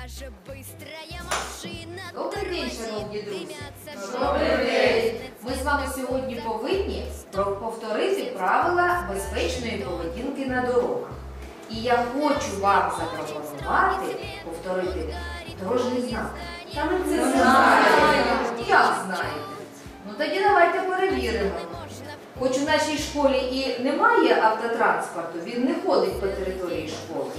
Даже быстрая машина Добрий день, тормозит, шановні друзі. дымятся Добрий шины. день. Ми з вами сьогодні повинні про- повторити правила безпечної поведінки на дорогах. І я хочу вам запропонувати повторити дорожній знак. Та ми це Знаєте. знаємо. Як знаєте? Ну тоді давайте перевіримо. Хоч у нашій школі і немає автотранспорту, він не ходить по території школи.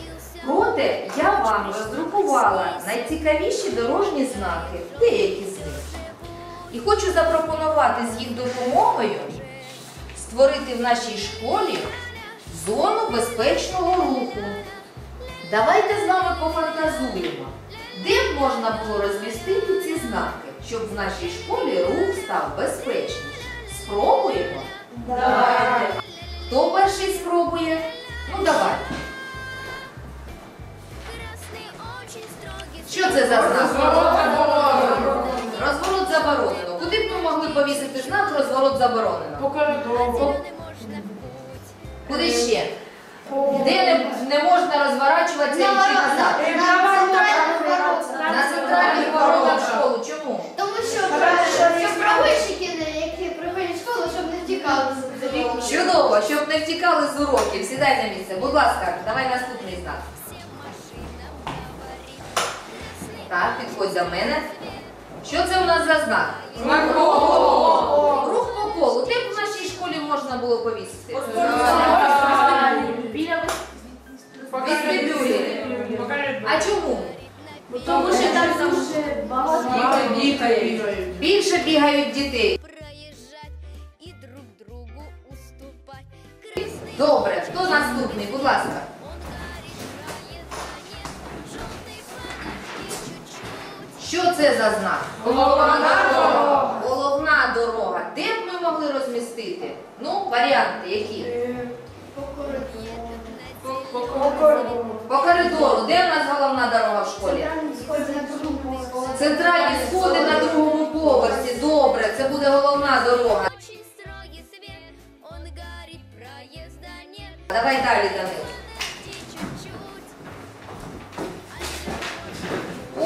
Проте я вам роздрукувала найцікавіші дорожні знаки, деякі з них. І хочу запропонувати з їх допомогою створити в нашій школі зону безпечного руху. Давайте з вами пофантазуємо, де б можна було розмістити ці знаки, щоб в нашій школі рух став безпечнішим. Спробуємо? Давайте. Хто перший спробує? Заборонено. Розворот заборонено. Куди б ми могли повісити знак розворот заборонено? По коридору. Куди ще? Де не, не можна розворачуватися і йти назад? На воротах. На центральних воротах в школу. Чому? Тому що правильщики, які приходять в школу, щоб не втікали з дорогу. Чудово, щоб не втікали з уроків. Сідай на місце. Будь ласка, давай наступний знак. Так, підходь до мене. Що це у нас за знак? Знак коло. Рух по колу. Де б в нашій школі можна було повісити? Біля Вестибюлі. А чому? Тому що там дуже багато. Бігають. Більше бігають дітей. Проезжать и друг другу уступать. Добре, хто наступний? Будь ласка. Що це за знак? Головна дорога. Головна дорога. Де б ми могли розмістити? Ну, варіанти які? По коридору. Де в нас головна дорога в школі? Центральні сходи на другому поверсі. Добре, це буде головна дорога. Давай далі, Данило.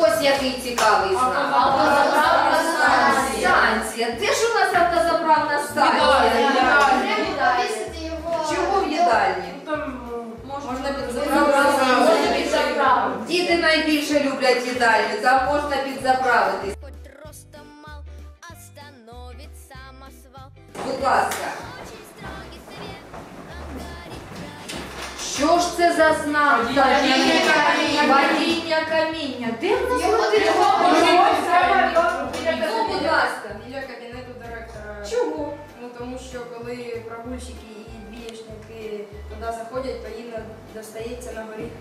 Ось який цікавий знак. Автозаправна станція. Станція. Де ж у нас автозаправна станція? Чого в їдальні? Можна підзаправити. Діти найбільше люблять їдальню, там можна підзаправитись. Будь ласка, що ж це за знак? Падіння каміння. Падіння каміння. Де в нас ходить? Ну, будь ласка. Біля кабінету директора. Чого? Ну тому що коли прогульщики і бієшники туди заходять, то їм достається на горіхи.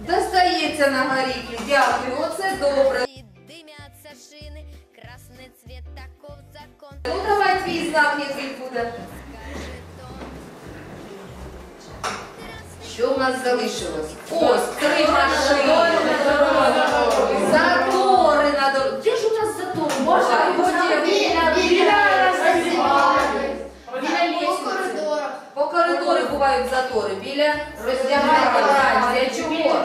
Достається на горіхи. Дякую, оце добре. И дымятся шины, красный цвет таков закон. Ну давай твій знак, який буде. Що в нас залишилось? Ось три машини. Затори на дорозі. Де ж у нас затори? По коридорах. По коридорі бувають затори. Біля роздягальні станції. Чого?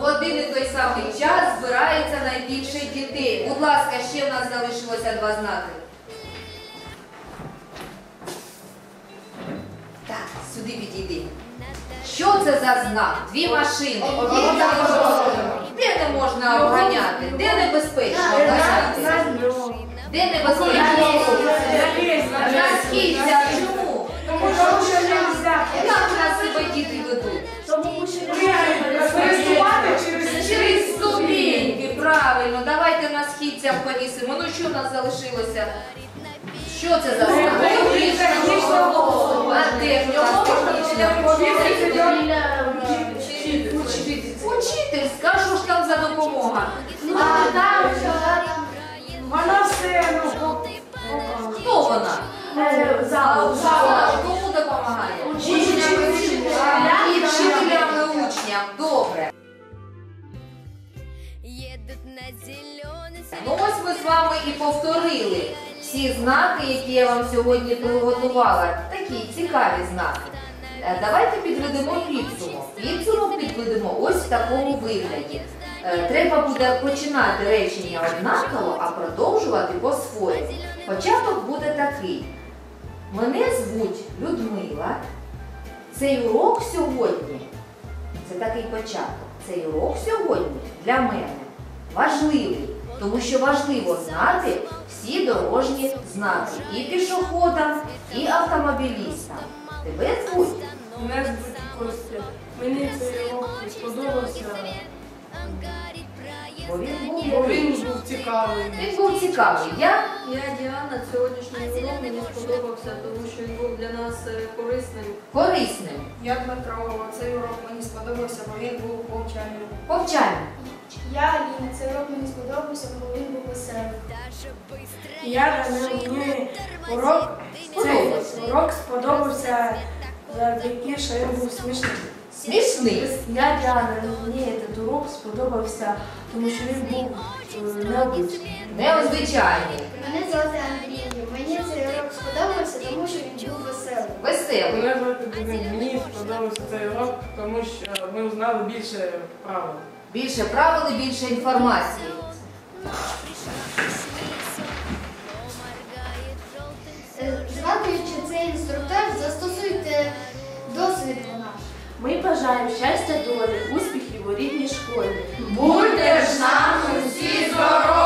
В один і той самий час збирається найбільше дітей. Будь ласка, ще в нас залишилося два знаки. Сюди підійди. Що це за знак? Дві машини. Де не можна обганяти? Де небезпечно обганяти? Де небезпечно? На східцях. Чому? Як у нас себе діти ведуть? Через ступеньки, правильно. Давайте на східцях повісимо. Ну що в нас залишилося? Що це за знак? А де в нього Учитель, скажу ж там за допомога. Вона все, ну, Хто вона? зал, Вона Кому допомагає? І вчителям і учням. Добре. Ну ось ми з вами і повторили всі знаки, які я вам сьогодні приготувала. Такі цікаві знаки. Е, Давайте підведемо підсумок. Підсумок підведемо ось в такому вигляді. Е, Треба буде починати речення однаково, а продовжувати по-своєму. Початок буде такий. Мене звуть Людмила. Цей урок сьогодні, це такий початок. Цей урок сьогодні для мене важливий, тому що важливо знати всі дорожні знаки і пішоходам, і автомобілістам. Тебе звуть Мене звуть Костя. Мені цей урок сподобався, бо він був, бо він був цікавий. він був цікавий. Я Я Діана, сьогоднішній урок мені сподобався, тому що він був для нас е, корисним. корисним, Я Дмитро, цей урок мені сподобався, бо він був повчальним. повчальним. Я Аліна, цей урок мені сподобався, бо він був веселий. Я Данил, мені урок, цей урок сподобався завдяки, що він був смішним. Смішний. Я Діана, мені цей урок сподобався, тому що він був е, необичний. Незвичайний, Мене звати Андрій. Мені цей урок сподобався, тому що він був веселий. веселий. Мене звати Денис. Мені сподобався цей урок, тому що ми узнали більше правил. Більше правил і більше інформації. Бажаємо щастя долі, успіхів у рідній школі. Будьте ж нам усі здорові!